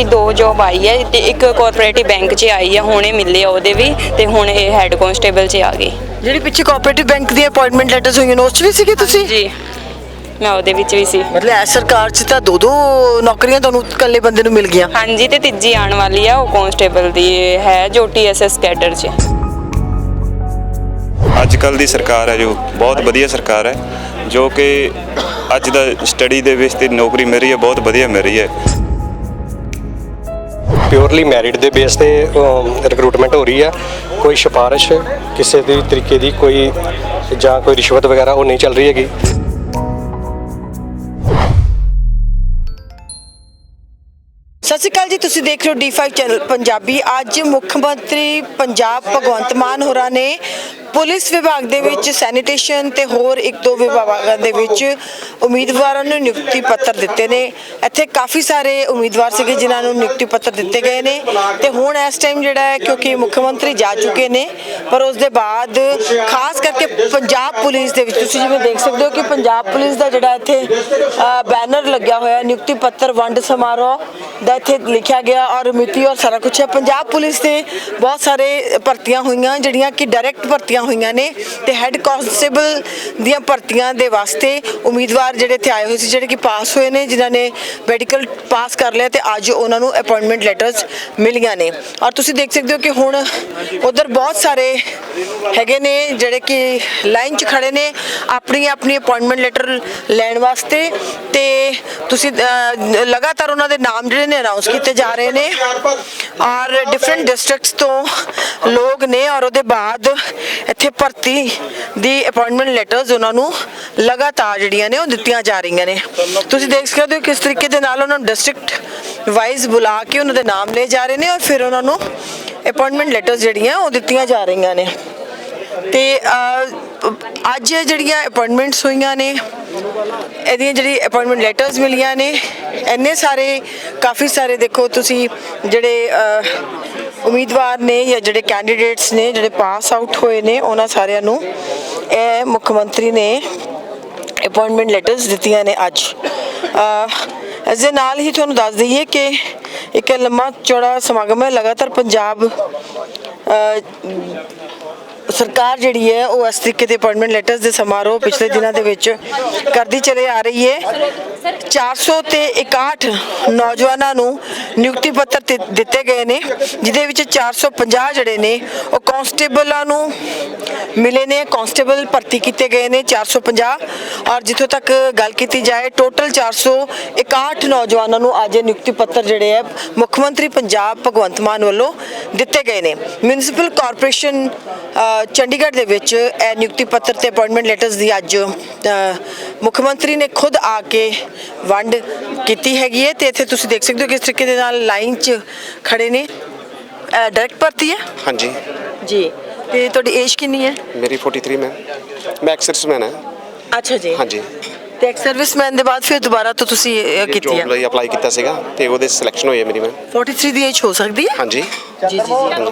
ਮੇਰੀ ਦੋ ਜੌਬ ਆਈ ਹੈ ਤੇ ਇੱਕ ਕੋਆਪਰੇਟਿਵ ਬੈਂਕ 'ਚ ਆਈ ਹੈ ਹੁਣੇ ਮਿਲੇ ਆ ਉਹਦੇ ਵੀ ਤੇ ਹੁਣ ਇਹ ਹੈੱਡ ਕਾਂਸਟੇਬਲ 'ਚ ਆ ਗਈ ਜਿਹੜੀ ਪਿੱਛੇ ਕੋਆਪਰੇਟਿਵ ਬੈਂਕ ਦੀ ਅਪਾਇੰਟਮੈਂਟ ਲੈਟਰਸ ਹੋਈਆਂ ਨੇ ਉਸ 'ਚ ਵੀ ਸੀਗੇ ਤੁਸੀਂ? ਜੀ ਮੈਂ ਉਹਦੇ ਵਿੱਚ ਵੀ ਸੀ। ਮਤਲਬ ਐ ਸਰਕਾਰ 'ਚ ਤਾਂ ਦੋ ਦੋ ਨੌਕਰੀਆਂ ਤੁਹਾਨੂੰ ਇਕੱਲੇ ਬੰਦੇ ਨੂੰ ਮਿਲ ਗਈਆਂ। ਹਾਂਜੀ ਤੇ ਤੀਜੀ ਆਉਣ ਵਾਲੀ ਆ ਉਹ ਕਾਂਸਟੇਬਲ ਦੀ ਹੈ ਜੋ ਟੀਐਸਐਸ ਕੈਡਰ 'ਚ। ਅੱਜ ਕੱਲ ਦੀ ਸਰਕਾਰ ਹੈ ਜੋ ਬਹੁਤ ਵਧੀਆ ਸਰਕਾਰ ਹੈ ਜੋ ਕਿ ਅੱਜ ਦਾ ਸਟੱਡੀ ਦੇ ਵਿੱਚ ਤੇ ਨੌਕਰੀ ਮਿਲ ਰਹੀ ਹੈ ਬਹੁਤ ਵਧੀਆ ਮਿਲ ਰਹੀ ਹੈ। ਪਿਓਰਲੀ ਮੈਰਿਟ ਦੇ ਬੇਸ ਤੇ ਰਿਕਰੂਟਮੈਂਟ ਹੋ ਰਹੀ ਹੈ ਕੋਈ ਸਿਫਾਰਿਸ਼ ਕਿਸੇ ਵੀ ਤਰੀਕੇ ਦੀ ਕੋਈ ਜਾਂ ਕੋਈ ਰਿਸ਼ਵਤ ਵਗੈਰਾ ਉਹ ਨਹੀਂ ਚੱਲ ਰਹੀ ਹੈਗੀ। ਸਤਿ ਸ਼੍ਰੀ ਅਕਾਲ ਜੀ, ਤੁਸੀਂ ਦੇਖ ਰਹੇ ਹੋ D5 ਚੈਨਲ ਪੰਜਾਬੀ। ਅੱਜ ਮੁੱਖ ਮੰਤਰੀ ਪੰਜਾਬ ਭਗਵੰਤ ਮਾਨ ਹੋਰਾਂ ਨੇ ਪੁਲਿਸ ਵਿਭਾਗ ਦੇ ਵਿੱਚ ਸੈਨੀਟੇਸ਼ਨ ਤੇ ਹੋਰ ਇੱਕ ਦੋ ਵਿਭਾਗਾਂ ਦੇ ਵਿੱਚ ਉਮੀਦਵਾਰਾਂ ਨੂੰ ਨਿਯੁਕਤੀ ਪੱਤਰ ਦਿੱਤੇ ਨੇ। ਇੱਥੇ ਕਾਫੀ ਸਾਰੇ ਉਮੀਦਵਾਰ ਸੀਗੇ ਜਿਨ੍ਹਾਂ ਨੂੰ ਨਿਯੁਕਤੀ ਪੱਤਰ ਦਿੱਤੇ ਗਏ ਨੇ। ਤੇ ਹੁਣ ਇਸ ਟਾਈਮ ਜਿਹੜਾ ਹੈ, ਕਿਉਂਕਿ ਮੁੱਖ ਮੰਤਰੀ ਜਾ ਚੁੱਕੇ ਨੇ, ਪਰ ਉਸ ਦੇ ਬਾਅਦ ਖਾਸ ਕਰਕੇ ਪੰਜਾਬ ਪੁਲਿਸ ਦੇ ਵਿੱਚ ਤੁਸੀਂ ਜਿਵੇਂ ਦੇਖ ਸਕਦੇ ਹੋ ਕਿ ਪੰਜਾਬ ਪੁਲਿਸ ਦਾ ਜਿਹੜਾ ਇੱਥੇ ਬੈਨਰ ਲੱਗਿਆ ਹੋਇਆ ਨਿਯੁਕਤੀ ਪੱਤਰ ਵੰਡ ਸਮਾਰੋਹ ਦਾ ਇੱਥੇ ਲਿਖਿਆ ਗਿਆ ਔਰ ਮਿਤੀ ਔਰ ਸਾਰਾ ਕੁਝ ਹੈ। ਪੰਜਾਬ ਪੁਲਿਸ ਦੇ ਬਹੁਤ ਸਾਰੇ ਭਰਤੀਆਂ ਹੋਈਆਂ ਜਿਹੜੀਆਂ ਕਿ ਡਾਇਰੈਕਟ ਭਰਤੀਆਂ ਹੋਈਆਂ ਨੇ ਤੇ ਹੈੱਡ ਕਾਂਸਟੇਬਲ ਦੀਆਂ ਭਰਤੀਆਂ ਦੇ ਵਾਸਤੇ ਉਮੀਦਵਾਰ ਜਿਹੜੇ ਇੱਥੇ ਆਏ ਹੋਏ ਸੀ, ਜਿਹੜੇ ਕਿ ਪਾਸ ਹੋਏ ਨੇ, ਜਿਨ੍ਹਾਂ ਨੇ ਮੈਡੀਕਲ ਪਾਸ ਕਰ ਲਿਆ ਤੇ ਅੱਜ ਉਹਨਾਂ ਨੂੰ ਅਪਾਇੰਟਮੈਂਟ ਲੈਟਰਸ ਮਿਲੀਆਂ ਨੇ। ਔਰ ਤੁਸੀਂ ਦੇਖ ਸਕਦੇ ਹੋ ਕਿ ਹੁਣ ਉਧਰ ਬਹੁਤ ਸਾਰੇ ਹੈਗੇ ਨੇ ਜਿਹੜੇ ਕਿ ਲਾਈਨ 'ਚ ਖੜੇ ਨੇ ਆਪਣੀ ਆਪਣੀ ਅਪਾਇੰਟਮੈਂਟ ਲੈਟਰ ਲੈਣ ਵਾਸਤੇ ਤੇ ਤੁਸੀਂ ਲਗਾਤਾਰ ਉਹਨਾਂ ਦੇ ਨਾਮ ਜਿਹੜੇ ਨੇ ਅਨਾਉਂਸ ਕੀਤੇ ਜਾ ਰਹੇ ਨੇ। ਔਰ ਡਿਫਰੈਂਟ ਡਿਸਟ੍ਰਿਕਟਸ ਤੋਂ ਲੋਕ ਨੇ ਔਰ ਉਹਦੇ ਬਾਅਦ ਇੱਥੇ ਭਰਤੀ ਦੀ ਅਪਾਇੰਟਮੈਂਟ ਲੈਟਰਸ ਉਹਨਾਂ ਨੂੰ ਲਗਾਤਾਰ ਜਿਹੜੀਆਂ ਨੇ ਉਹ ਦਿੱਤੀਆਂ ਜਾ ਰਹੀਆਂ ਨੇ। ਤੁਸੀਂ ਦੇਖ ਸਕਦੇ ਹੋ ਕਿਸ ਤਰੀਕੇ ਦੇ ਨਾਲ ਉਹਨਾਂ ਨੂੰ ਡਿਸਟ੍ਰਿਕਟ ਵਾਈਜ਼ ਬੁਲਾ ਕੇ ਉਹਨਾਂ ਦੇ ਨਾਮ ਲਏ ਜਾ ਰਹੇ ਨੇ ਔਰ ਫਿਰ ਉਹਨਾਂ ਨੂੰ ਅਪਾਇੰਟਮੈਂਟ ਲੈਟਰਸ ਜਿਹੜੀਆਂ ਉਹ ਦਿੱਤੀਆਂ ਜਾ ਰਹੀਆਂ ਨੇ। ਤੇ ਅੱਜ ਜਿਹੜੀਆਂ ਅਪਾਇੰਟਮੈਂਟਸ ਹੋਈਆਂ ਨੇ, ਇਹਦੀਆਂ ਜਿਹੜੀ ਅਪਾਇੰਟਮੈਂਟ ਲੈਟਰਸ ਮਿਲੀਆਂ ਨੇ, ਇੰਨੇ ਸਾਰੇ, ਕਾਫੀ ਸਾਰੇ ਦੇਖੋ ਤੁਸੀਂ ਜਿਹੜੇ ਉਮੀਦਵਾਰ ਨੇ ਜਾਂ ਜਿਹੜੇ ਕੈਂਡੀਡੇਟਸ ਨੇ, ਜਿਹੜੇ ਪਾਸ ਆਊਟ ਹੋਏ ਨੇ, ਉਹਨਾਂ ਸਾਰਿਆਂ ਨੂੰ ਇਹ ਮੁੱਖ ਮੰਤਰੀ ਨੇ ਅਪਾਇੰਟਮੈਂਟ ਲੈਟਰਸ ਦਿੱਤੀਆਂ ਨੇ ਅੱਜ। ਇਸ ਦੇ ਨਾਲ ਹੀ ਤੁਹਾਨੂੰ ਦੱਸ ਦਈਏ ਕਿ ਇੱਕ ਲੰਮਾ ਚੌੜਾ ਸਮਾਗਮ ਹੈ, ਲਗਾਤਾਰ ਪੰਜਾਬ ਸਰਕਾਰ ਜਿਹੜੀ ਹੈ, ਉਹ ਇਸ ਤਰੀਕੇ ਦੇ ਅਪਾਇੰਟਮੈਂਟ ਲੈਟਰਸ ਦੇ ਸਮਾਰੋਹ ਪਿਛਲੇ ਦਿਨਾਂ ਦੇ ਵਿੱਚ ਕਰਦੀ ਚਲੇ ਆ ਰਹੀ ਹੈ। 400 ਤੇ 61 ਨੌਜਵਾਨਾਂ ਨੂੰ ਨਿਯੁਕਤੀ ਪੱਤਰ ਦਿੱਤੇ ਗਏ ਨੇ, ਜਿਹਦੇ ਵਿੱਚ 450 ਜਿਹੜੇ ਨੇ, ਉਹ ਕਾਂਸਟੇਬਲਾਂ ਨੂੰ ਮਿਲੇ ਨੇ, ਕਾਂਸਟੇਬਲ ਭਰਤੀ ਕੀਤੇ ਗਏ ਨੇ 450 ਔਰ ਜਿੱਥੋਂ ਤੱਕ ਗੱਲ ਕੀਤੀ ਜਾਏ, ਟੋਟਲ 461 ਨੌਜਵਾਨਾਂ ਨੂੰ ਅੱਜ ਨਿਯੁਕਤੀ ਪੱਤਰ ਜਿਹੜੇ ਹੈ, ਮੁੱਖ ਮੰਤਰੀ ਪੰਜਾਬ ਭਗਵੰਤ ਮਾਨ ਵੱਲੋਂ ਦਿੱਤੇ ਗਏ ਨੇ। ਮਿਊਨਿਸਪਲ ਕਾਰਪੋਰੇਸ਼ਨ ਚੰਡੀਗੜ੍ਹ ਦੇ ਵਿੱਚ ਇਹ ਨਿਯੁਕਤੀ ਪੱਤਰ ਤੇ ਅਪਾਇੰਟਮੈਂਟ ਲੈਟਰਸ ਦੀ ਅੱਜ ਮੁੱਖ ਮੰਤਰੀ ਨੇ ਖੁਦ ਆ ਕੇ ਵੰਡ ਕੀਤੀ ਹੈਗੀ ਹੈ ਤੇ ਇੱਥੇ ਤੁਸੀਂ ਦੇਖ ਸਕਦੇ ਹੋ ਕਿਸ ਤਰੀਕੇ ਦੇ ਨਾਲ ਲਾਈਨ 'ਚ ਖੜੇ ਨੇ। ਡਾਇਰੈਕਟ ਭਰਤੀ ਹੈ? ਹਾਂਜੀ। ਜੀ। ਤੇ ਤੁਹਾਡੀ ਏਜ ਕਿੰਨੀ ਹੈ? ਮੇਰੀ 43 ਮੈਂ। ਮੈਂ ਐਕਸ ਸਰਵਿਸਮੈਨ ਹੈ ਅੱਛਾ ਜੀ। ਹਾਂਜੀ। ਤੇ ਐਕਸ ਸਰਵਿਸਮੈਨ ਦੇ ਬਾਅਦ ਫਿਰ ਦੁਬਾਰਾ ਤੋਂ ਤੁਸੀਂ ਇਹ ਕੀਤੀ ਜੋਬ ਹੈ? ਲਈ ਅਪਲਾਈ ਕੀਤਾ ਸੀਗਾ ਤੇ ਉਹਦੇ ਸਿਲੈਕਸ਼ਨ ਹੋਈ ਹੈ ਮੇਰੀ ਮੈਂ 43 ਦੀ ਏਜ ਹੋ ਸਕਦੀ ਹੈ? ਹਾਂਜੀ। ਜੀ ਜੀ ਜੀ।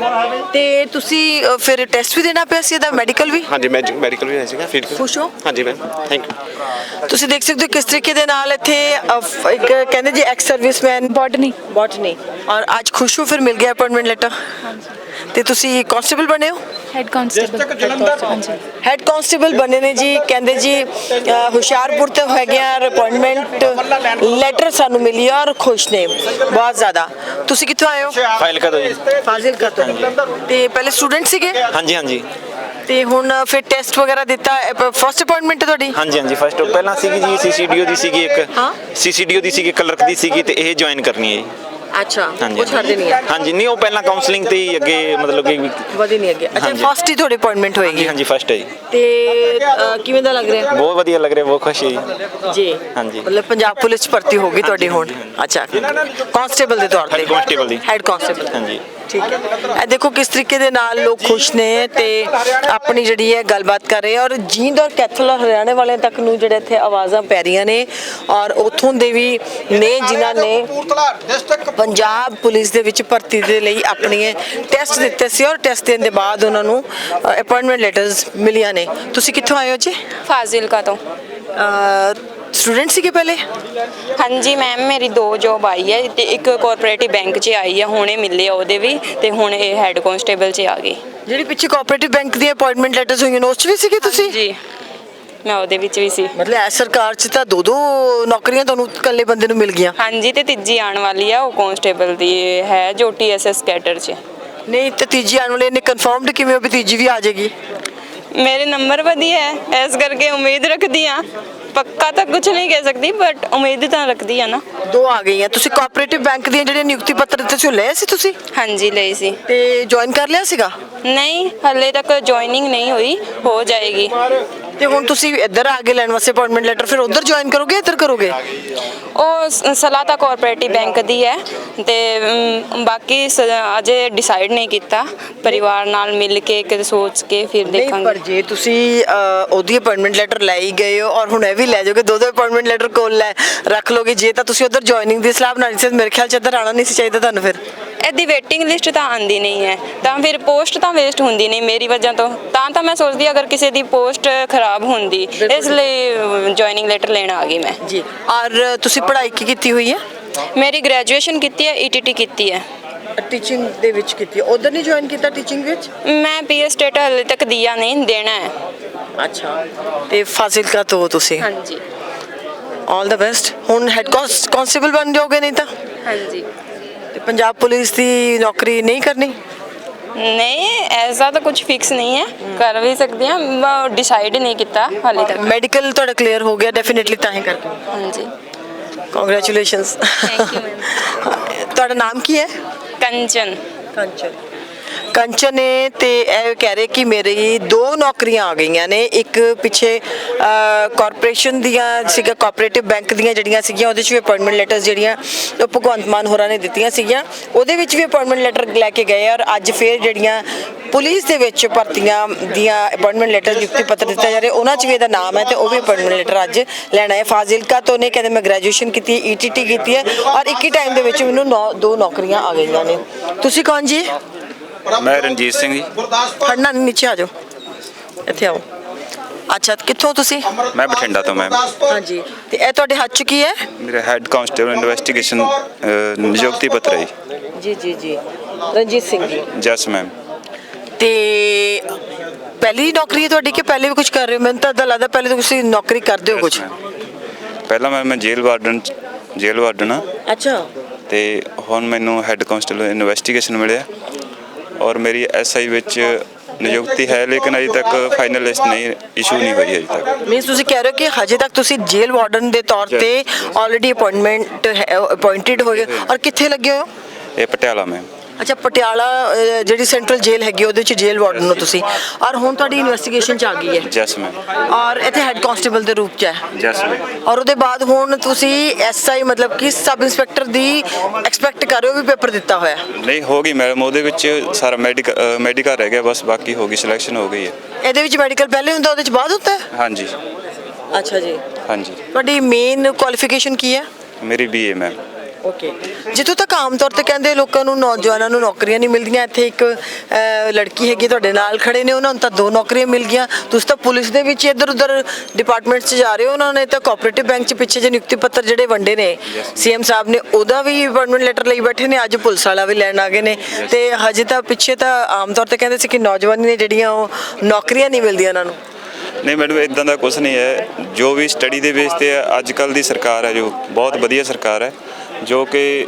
ਤੇ ਤੁਸੀਂ ਅ, ਫਿਰ ਟੈਸਟ ਵੀ ਦੇਣਾ ਪਿਆ ਸੀ ਇਹਦਾ ਮੈਡੀਕਲ ਵੀ? ਹਾਂਜੀ ਮੈਂ ਮੈਡੀਕਲ ਵੀ ਆਇਆ ਸੀਗਾ। ਫੀਲਡ ਖੁਸ਼ ਹੋ? ਹਾਂਜੀ ਮੈਂ ਥੈਂਕ ਯੂ ਤੁਸੀਂ ਦੇਖ ਸਕਦੇ ਹੋ ਕਿਸ ਤਰੀਕੇ ਦੇ ਨਾਲ ਇੱਥੇ ਅ, ਫ- ਇੱਕ ਕਹਿੰਦੇ ਜੀ ਐਕਸ ਸਰਵਿਸਮੈਨ ਬੋਟਨੀ ਬੋਟਨੀ ਔਰ ਅੱਜ ਖੁਸ਼ ਹੋ ਫਿਰ ਮਿਲ ਗਿਆ ਅਪਾਇੰਟਮੈਂਟ ਲੈਟਰ ਤੇ ਤੁਸੀਂ ਕਾਂਸਟੇਬਲ ਬਣੇ ਹੋ? ਹੈਡ ਕਾਂਸਟੇਬਲ ਹਾਂਜੀ। ਹੈਡ ਕਾਂਸਟੇਬਲ ਬਣੇ ਨੇ ਜੀ। ਕਹਿੰਦੇ ਜੀ ਹੁਸ਼ਿਆਰਪੁਰ ਤੋਂ ਹੈਗੇ ਆ ਅਪਾਇੰਟਮੈਂਟ ਲੈਟਰ ਸਾਨੂੰ ਮਿਲੀ ਔਰ ਖੁਸ਼ ਨੇ। ਬਹੁਤ ਜ਼ਿਆਦਾ। ਤੁਸੀਂ ਕਿੱਥੋਂ ਆਏ ਹੋ? ਫਾਈਲ ਕਦੋਂ ਜੀ। ਫਾਜ਼ਿਲਕਾ ਤੋਂ। ਤੇ ਪਹਿਲੇ ਸਟੂਡੈਂਟ ਸੀਗੇ? ਹਾਂਜੀ ਹਾਂਜੀ। ਤੇ ਹੁਣ ਫਿਰ ਟੈਸਟ ਵਗੈਰਾ ਦਿੱਤਾ ਫਰਸਟ ਅਪਾਇੰਟਮੈਂਟ ਤੁਹਾਡੀ? ਹਾਂਜੀ ਹਾਂਜੀ। ਫਸਟ ਪਹਿਲਾਂ ਸੀਗੀ ਜੀ ਸੀਸੀਡੀਓ ਦੀ ਸੀਗੀ ਇੱਕ। ਹਾਂ? ਸੀਸੀਡੀਓ ਦੀ ਸੀਗੀ ਕਲਰਕ ਦੀ ਸੀਗੀ ਤੇ ਇਹ ਜੁਆਇਨ ਕਰਨੀ ਹੈ ਜੀ। ਅੱਛਾ ਹਾਂਜੀ। ਉਹ ਛੱਡ ਦੇਣੀ ਹੈ ਹਾਂਜੀ ਨਹੀਂ ਉਹ ਪਹਿਲਾਂ ਕਾਉਂਸਲਿੰਗ ਤੇ ਹੀ ਅੱਗੇ ਮਤਲਬ ਕਿ ਵਧੀ ਨਹੀਂ ਅੱਗੇ। ਅੱਛਾ ਹਾਂਜੀ। ਫਸਟ ਹੀ ਤੁਹਾਡੀ ਅਪਾਇੰਟਮੈਂਟ ਹੋਏਗੀ। ਹਾਂਜੀ ਹਾਂਜੀ ਫਸਟ ਹੈ ਜੀ। ਤੇ ਅ, ਕਿਵੇਂ ਦਾ ਲੱਗ ਰਿਹਾ? ਬਹੁਤ ਵਧੀਆ ਲੱਗ ਰਿਹਾ ਬਹੁਤ ਖੁਸ਼ ਹੈ ਜੀ। ਜੀ। ਹਾਂਜੀ। ਮਤਲਬ ਪੰਜਾਬ ਪੁਲਿਸ ਚ ਭਰਤੀ ਹੋਗੀ ਤੁਹਾਡੀ ਹੁਣ। ਅੱਛਾ। ਕਾਂਸਟੇਬਲ ਦੇ ਤੌਰ ਤੇ। Head constable ਦੀ। ਹੈਡ ਕਾਂਸਟੇਬਲ ਹਾਂਜੀ। ਠੀਕ ਹੈ। ਇਹ ਦੇਖੋ ਕਿਸ ਤਰੀਕੇ ਦੇ ਨਾਲ ਲੋਕ ਖੁਸ਼ ਨੇ ਤੇ ਆਪਣੀ ਜਿਹੜੀ ਹੈ ਗੱਲਬਾਤ ਕਰ ਰਹੇ ਔਰ ਜੀਂਦ ਔਰ ਕੈਥਲ ਔਰ ਹਰਿਆਣੇ ਵਾਲਿਆਂ ਤੱਕ ਨੂੰ ਜਿਹੜੇ ਇੱਥੇ ਆਵਾਜ਼ਾਂ ਪੈ ਰਹੀਆਂ ਨੇ ਔਰ ਉਥੋਂ ਦੇ ਵੀ ਨੇ ਜਿਨ੍ਹਾਂ ਨੇ ਪੰਜਾਬ ਪੁਲਿਸ ਦੇ ਵਿੱਚ ਭਰਤੀ ਦੇ ਲਈ ਆਪਣੇ ਟੈਸਟ ਦਿੱਤੇ ਸੀ ਔਰ ਟੈਸਟ ਦੇਣ ਦੇ ਬਾਅਦ ਉਹਨਾਂ ਨੂੰ ਅਪਾਇੰਟਮੈਂਟ ਲੈਟਰਸ ਮਿਲੀਆਂ ਨੇ। ਤੁਸੀਂ ਕਿੱਥੋਂ ਆਏ ਹੋ ਜੀ? ਫਾਜ਼ਿਲਕਾ ਤੋਂ। ਸਟੂਡੈਂਟ ਸੀਗੇ ਪਹਿਲੇ? ਹਾਂਜੀ ਮੈਮ ਮੇਰੀ ਦੋ ਜੋਬ ਆਈ ਹੈ ਤੇ ਇੱਕ ਕੋਆਪਰੇਟਿਵ ਬੈਂਕ 'ਚ ਆਈ ਹੈ ਹੁਣੇ ਮਿਲੇ ਆ ਉਹਦੇ ਵੀ ਤੇ ਹੁਣ ਇਹ ਹੈੱਡ ਕਾਂਸਟੇਬਲ 'ਚ ਆ ਗਈ। ਜਿਹੜੀ ਪਿੱਛੇ ਕੋਆਪਰੇਟਿਵ ਬੈਂਕ ਦੀਆਂ ਅਪਾਇੰਟਮੈਂਟ ਲੈਟਰਸ ਹੋਈਆਂ ਉਸ 'ਚ ਵੀ ਸੀਗੇ ਤੁਸੀਂ? ਜੀ ਮੈਂ ਉਹਦੇ ਵਿੱਚ ਵੀ ਸੀ। ਮਤਲਬ ਐ ਸਰਕਾਰ 'ਚ ਤਾਂ ਦੋ ਦੋ ਨੌਕਰੀਆਂ ਤੁਹਾਨੂੰ ਇਕੱਲੇ ਬੰਦੇ ਨੂੰ ਮਿਲ ਗਈਆਂ। ਹਾਂਜੀ ਤੇ ਤੀਜੀ ਆਉਣ ਵਾਲੀ ਆ ਉਹ ਕਾਂਸਟੇਬਲ ਦੀ ਹੈ ਜੋ ਟੀਐਸਐਸ ਕੈਡਰ 'ਚ। ਨਹੀਂ ਤੇ ਤੀਜੀ ਆਉਣ ਵਾਲੇ ਨੇ ਕਨਫਰਮਡ ਕਿਵੇਂ ਹੋ ਵੀ ਤੀਜੀ ਵੀ ਆ ਜਾਏਗੀ? ਮੇਰੇ ਨੰਬਰ ਵਧੀਆ ਹੈ ਇਸ ਕਰਕੇ ਉਮੀਦ ਰੱਖਦੀ ਆ ਪੱਕਾ ਤਾਂ ਕੁਝ ਨਹੀਂ ਕਹਿ ਸਕਦੀ ਬਟ ਉਮੀਦ ਤਾਂ ਰੱਖਦੀ ਆ ਨਾ। ਦੋ ਆ ਗਈਆਂ। ਤੁਸੀਂ ਕੋਆਪਰੇਟਿਵ ਬੈਂਕ ਦੀਆਂ ਜਿਹੜੀਆਂ ਨਿਯੁਕਤੀ ਪੱਤਰ ਦਿੱਤੇ ਸੀ ਉਹ ਲਏ ਸੀ ਤੁਸੀਂ? ਹਾਂਜੀ ਲਈ ਸੀ। ਤੇ ਜੁਆਇਨ ਕਰ ਲਿਆ ਸੀਗਾ? ਨਹੀਂ ਹਲੇ ਤੱਕ ਜੁਆਇਨਿੰਗ ਨਹੀਂ ਹੋਈ ਹੋ ਜਾਏਗੀ। ਤੇ ਹੁਣ ਤੁਸੀਂ ਇੱਧਰ ਆ ਕੇ ਲੈਣ ਵਾਸਤੇ ਅਪਾਇੰਟਮੈਂਟ ਲੈਟਰ ਫਿਰ ਉੱਧਰ ਜੁਆਇਨ ਕਰੋਗੇ ਇੱਧਰ ਕਰੋਗੇ? ਉਹ ਸ- ਸਲਾਹ ਤਾਂ ਕੋਆਪਰੇਟਿਵ ਬੈਂਕ ਦੀ ਹੈ ਤੇ ਅਮ, ਬਾਕੀ ਸ- ਅਜੇ ਡਿਸਾਈਡ ਨਹੀਂ ਕੀਤਾ। ਪਰਿਵਾਰ ਨਾਲ ਮਿਲ ਕੇ ਕਿਤੇ ਸੋਚ ਕੇ ਫਿਰ ਨਹੀਂ ਪਰ ਦੇਖਾਂਗੇ। ਜੇ ਤੁਸੀਂ ਅਹ, ਉਹਦੀ ਅਪਾਇੰਟਮੈਂਟ ਲੈਟਰ ਲੈ ਹੀ ਗਏ ਹੋ ਔਰ ਹੁਣ ਇਹ ਵੀ ਲੈ ਜਾਓਗੇ ਦੋ ਦੋ ਅਪਾਇੰਟਮੈਂਟ ਲੈਟਰ ਕੋਲ ਲੈ ਰੱਖ ਲੋਗੇ ਜੇ ਤਾਂ ਤੁਸੀਂ ਉੱਧਰ ਜੁਆਇਨਿੰਗ ਦੀ ਸਲਾਹ ਬਣਾਈ ਸੀ ਮੇਰੇ ਖਿਆਲ ਚ ਇੱਧਰ ਆਣਾ ਨਹੀਂ ਸੀ ਚਾਹੀਦਾ ਤੁਹਾਨੂੰ ਫਿਰ। ਇਹਦੀ ਵੇਟਿੰਗ ਲਿਸਟ ਤਾਂ ਆਂਦੀ ਨਹੀਂ ਹੈ। ਤਾਂ ਫਿਰ ਪੋਸਟ ਤਾਂ ਵੇਸਟ ਹੁੰਦੀ ਨਹੀਂ ਮੇਰੀ ਵਜ੍ਹਾ ਤੋਂ। ਤਾਂ ਤਾਂ ਮੈਂ ਸੋਚਦੀ ਅਗਰ ਕਿਸੇ ਦੀ ਪੋਸਟ ਖਰਾਬ ਹੁੰਦੀ ਇਸ ਲਈ ਜੁਆਇਨਿੰਗ ਲੈਟਰ ਲੈਣ ਆ ਗਈ ਮੈਂ। ਜੀ। ਔਰ ਤੁਸੀਂ ਪੜ੍ਹਾਈ ਕੀ ਕੀਤੀ ਹੋਈ ਹੈ? ਮੇਰੀ ਗ੍ਰੈਜੂਏਸ਼ਨ ਕੀਤੀ ਹੈ ਈਟੀਟੀ ਕੀਤੀ ਹੈ। ਟੀਚਿੰਗ ਦੇ ਵਿੱਚ ਕੀਤੀ। ਉਧਰ ਨਹੀਂ ਜੁਆਇਨ ਕੀਤਾ ਟੀਚਿੰਗ ਵਿੱਚ? ਮੈਂ ਪੀਐਸ ਸਟੇਟ ਹਲੇ ਤੱਕ ਦਿਆ ਨਹੀਂ ਦੇਣਾ ਹੈ। ਅੱਛਾ। ਤੇ ਫਾਜ਼ਿਲਕਾ ਤੋਂ ਤੁਸੀਂ? ਹਾਂਜੀ। ਆਲ ਦਾ ਬੈਸਟ ਹੁਣ ਹੈਡ ਕਾਂਸਟੇਬਲ ਬਣ ਜਾਓਗੇ ਨਹੀਂ ਤਾਂ? ਹਾਂਜੀ। ਤੇ ਪੰਜਾਬ ਪੁਲਿਸ ਦੀ ਨੌਕਰੀ ਨਹੀਂ ਕਰਨੀ? ਨਹੀਂ ਐਸਾ ਤਾਂ ਕੁਝ ਫਿਕਸ ਨਹੀਂ ਹੈ। ਕਰ ਵੀ ਸਕਦੇ ਹਾਂ ਮੈਂ ਡਿਸਾਈਡ ਨਹੀਂ ਕੀਤਾ ਹਾਲੇ ਤੱਕ। ਮੈਡੀਕਲ ਤੁਹਾਡਾ ਕਲੀਅਰ ਹੋ ਗਿਆ ਡੈਫੀਨਿਟਲੀ ਤਾਂ ਹੀ ਕਰਕੇ। ਹਾਂਜੀ। Congratulations you, ma'am. ਤੁਹਾਡਾ ਨਾਮ ਕੀ ਹੈ? ਕੰਚਨ। ਕੰਚਨ। ਕੰਚਨ ਨੇ ਤੇ ਇਹ ਕਹਿ ਰਹੇ ਕਿ ਮੇਰੀ ਦੋ ਨੌਕਰੀਆਂ ਆ ਗਈਆਂ ਨੇ। ਇੱਕ ਪਿੱਛੇ ਕਾਰਪੋਰੇਸ਼ਨ ਦੀਆਂ ਸੀਗਾ ਕੋਆਪਰੇਟਿਵ ਬੈਂਕ ਦੀਆਂ ਜਿਹੜੀਆਂ ਸੀਗੀਆਂ, ਉਹਦੇ 'ਚ ਵੀ ਅਪਾਇੰਟਮੈਂਟ ਲੈਟਰਸ ਜਿਹੜੀਆਂ ਉਹ ਭਗਵੰਤ ਮਾਨ ਹੋਰਾਂ ਨੇ ਦਿੱਤੀਆਂ ਸੀਗੀਆਂ। ਉਹਦੇ ਵਿੱਚ ਵੀ ਅਪਾਇੰਟਮੈਂਟ ਲੈਟਰ ਲੈ ਕੇ ਗਏ ਔਰ ਅੱਜ ਫੇਰ ਜਿਹੜੀਆਂ ਪੁਲਿਸ ਦੇ ਵਿੱਚ ਭਰਤੀਆਂ ਦੀਆਂ ਅਪਾਇੰਟਮੈਂਟ ਲੈਟਰ ਨਿਯੁਕਤੀ ਪੱਤਰ ਦਿੱਤਾ ਜਾ ਰਿਹਾ, ਉਹਨਾਂ 'ਚ ਵੀ ਇਹਦਾ ਨਾਮ ਹੈ ਤੇ ਉਹ ਵੀ ਅਪਾਇੰਟਮੈਂਟ ਲੈਟਰ ਅੱਜ ਲੈਣਾ ਹੈ। ਫਾਜ਼ਿਲਕਾ ਤੋਂ ਨੇ, ਕਹਿੰਦੇ ਮੈਂ ਗ੍ਰੈਜੂਏਸ਼ਨ ਕੀਤੀ ਹੈ ਈਟੀਟੀ ਕੀਤੀ ਹੈ ਔਰ ਇੱਕ ਹੀ ਟਾਈਮ ਦੇ ਵਿੱਚ ਮੈਨੂੰ ਨੌ- ਦੋ ਨੌਕਰੀਆਂ ਆ ਗਈਆਂ ਨੇ। ਤੁਸੀਂ ਕੌਣ ਜੀ? ਮੈਂ ਰਣਜੀਤ ਸਿੰਘ ਜੀ। ਖੜਨਾ ਨਹੀਂ ਨੀਚੇ ਆ ਜਾਓ। ਇੱਥੇ ਆਓ। ਅੱਛਾ ਕਿੱਥੋਂ ਤੁਸੀਂ? ਮੈਂ ਬਠਿੰਡਾ ਤੋਂ ਮੈਮ ਹਾਂਜੀ। ਤੇ ਇਹ ਤੁਹਾਡੇ ਹੱਥ 'ਚ ਕੀ ਹੈ? ਮੇਰਾ ਹੈੱਡ ਕਾਂਸਟੇਬਲ ਇਨਵੈਸਟੀਗੇਸ਼ਨ ਨਿਯੁਕਤੀ ਪੱਤਰ ਹੈ ਜੀ। ਜੀ ਜੀ ਰਣਜੀਤ ਸਿੰਘ ਜੀ। ਜਸ ਮੈਮ ਤੇ ਪਹਿਲੀ ਨੌਕਰੀ ਹੈ ਤੁਹਾਡੀ ਕਿ ਪਹਿਲੇ ਵੀ ਕੁਝ ਕਰ ਰਹੇ ਹੋ? ਮੈਨੂੰ ਤਾਂ ਏਦਾਂ ਲੱਗਦਾ ਪਹਿਲੇ ਤੁਸੀਂ ਨੌਕਰੀ ਕਰਦੇ ਹੋ ਕੁਝ ਪਹਿਲਾਂ ਮੈਂ ਮੈਂ ਜੇਲ੍ਹ ਵਾਰਡਨ ਜੇਲ੍ਹ ਵਾਰਡਨ ਹਾਂ। ਅੱਛਾ। ਤੇ ਹੁਣ ਮੈਨੂੰ ਹੈੱਡ ਕਾਂਸਟੇਬਲ ਇਨਵੈਸਟੀਗੇਸ਼ਨ ਮਿਲਿਆ। ਔਰ ਮੇਰੀ ਐਸਆਈ ਵਿੱਚ ਨਿਯੁਕਤੀ ਹੈ ਲੇਕਿਨ ਅਜੇ ਤੱਕ ਫਾਈਨਲ ਲਿਸਟ ਨਹੀਂ ਇਸ਼ੂ ਨਹੀਂ ਹੋਈ ਅਜੇ ਤੱਕ। ਮੀਨਸ ਤੁਸੀਂ ਕਹਿ ਰਹੇ ਹੋ ਕਿ ਹਜੇ ਤੱਕ ਤੁਸੀਂ ਜੇਲ੍ਹ ਵਾਰਡਨ ਦੇ ਤੌਰ ਤੇ ਆਲਰੇਡੀ ਅਪਾਇੰਟਮੈਂਟ ਅਪਾਇੰਟਡ ਹੋਏ ਹੋ। ਔਰ ਕਿੱਥੇ ਲੱਗੇ ਹੋ? ਇਹ ਪਟਿਆਲਾ ਮੈਮ ਅੱਛਾ ਪਟਿਆਲਾ ਅਹ, ਜਿਹੜੀ ਸੈਂਟਰਲ ਜੇਲ੍ਹ ਹੈਗੀ ਉਹਦੇ ਵਿੱਚ ਜੇਲ੍ਹ ਵਾਰਡਨ ਹੋ ਤੁਸੀਂ। ਔਰ ਹੁਣ ਤੁਹਾਡੀ ਇਨਵੈਸਟੀਗੇਸ਼ਨ ਚ ਆ ਗਈ ਹੈ। ਜਸ ਮੈਮ ਔਰ ਇੱਥੇ ਹੈੱਡ ਕਾਂਸਟੇਬਲ ਦੇ ਰੂਪ ਚ ਹੈ। ਜਸ ਮੈਮ ਔਰ ਉਹਦੇ ਬਾਅਦ ਹੁਣ ਤੁਸੀਂ ਐਸਆਈ ਮਤਲਬ ਕਿ ਸਬ ਇੰਸਪੈਕਟਰ ਦੀ ਐਕਸਪੈਕਟ ਕਰ ਰਹੇ ਹੋ ਵੀ ਪੇਪਰ ਦਿੱਤਾ ਹੋਇਆ ਨਹੀਂ ਹੋ ਗਈ ਮੈਡਮ ਉਹਦੇ ਵਿੱਚ ਸਾਰਾ ਮੈਡੀਕਲ ਮੈਡੀਕਲ ਰਹਿ ਗਿਆ ਬਸ ਬਾਕੀ ਹੋ ਗਈ ਸਿਲੈਕਸ਼ਨ ਹੋ ਗਈ ਹੈ। ਇਹਦੇ ਵਿੱਚ ਮੈਡੀਕਲ ਪਹਿਲੇ ਹੁੰਦਾ ਉਹਦੇ ਚ ਬਾਅਦ ਹੁੰਦਾ ਹੈ? ਹਾਂਜੀ। ਅੱਛਾ ਜੀ। ਹਾਂਜੀ। ਤੁਹਾਡੀ ਮੇਨ ਕੁਆਲੀਫਿਕੇਸ਼ਨ ਕੀ ਹੈ? ਮੇਰੀ ਬੀਏ ਮੈਮ ਓਕੇ ਜਿੱਥੋਂ ਤੱਕ ਆਮ ਤੌਰ ਤੇ ਕਹਿੰਦੇ ਲੋਕਾਂ ਨੂੰ ਨੌਜਵਾਨਾਂ ਨੂੰ ਨੌਕਰੀਆਂ ਨਹੀਂ ਮਿਲਦੀਆਂ ਇੱਥੇ ਇੱਕ ਅਹ, ਲੜਕੀ ਹੈਗੀ ਤੁਹਾਡੇ ਨਾਲ ਖੜੇ ਨੇ ਉਹਨਾਂ ਨੂੰ ਤਾਂ ਦੋ ਨੌਕਰੀਆਂ ਮਿਲ ਗਈਆਂ। ਤੁਸੀਂ ਤਾਂ ਪੁਲਿਸ ਦੇ ਵਿੱਚ ਇੱਧਰ ਉੱਧਰ ਡਿਪਾਰਟਮੈਂਟ 'ਚ ਜਾ ਰਹੇ ਹੋ ਉਹਨਾਂ ਨੇ ਤਾਂ ਕੋਆਪਰੇਟਿਵ ਬੈਂਕ 'ਚ ਪਿੱਛੇ ਜੇ ਨਿਯੁਕਤੀ ਪੱਤਰ ਜਿਹੜੇ ਵੰਡੇ ਨੇ। ਸੀਐਮ ਸਾਹਿਬ ਨੇ ਉਹਦਾ ਵੀ ਅਪਾਇੰਟਮੈਂਟ ਲੈਟਰ ਲਈ ਬੈਠੇ ਨੇ ਅੱਜ ਪੁਲਿਸ ਵਾਲਾ ਵੀ ਲੈਣ ਆ ਗਏ ਨੇ। ਤੇ ਹਜੇ ਤਾਂ ਪਿੱਛੇ ਤਾਂ ਆਮ ਤੌਰ ਤੇ ਕਹਿੰਦੇ ਸੀ ਕਿ ਨੌਜਵਾਨੀ ਨੇ ਜਿਹੜੀਆਂ ਉਹ ਨੌਕਰੀਆਂ ਨਹੀਂ ਮਿਲਦੀਆਂ ਉਹਨਾਂ ਨੂੰ। ਨਹੀਂ ਮੈਡਮ ਇਦਾਂ ਦਾ ਕੁਝ ਨਹੀਂ ਹੈ। ਜੋ ਵੀ ਸਟੱਡੀ ਦੇ ਬੇਸ ਤੇ ਅੱਜ ਕੱਲ ਦੀ ਸਰਕਾਰ ਹੈ ਜੋ ਬਹੁਤ ਵਧੀਆ ਸਰਕਾਰ ਹੈ ਜੋ ਕਿ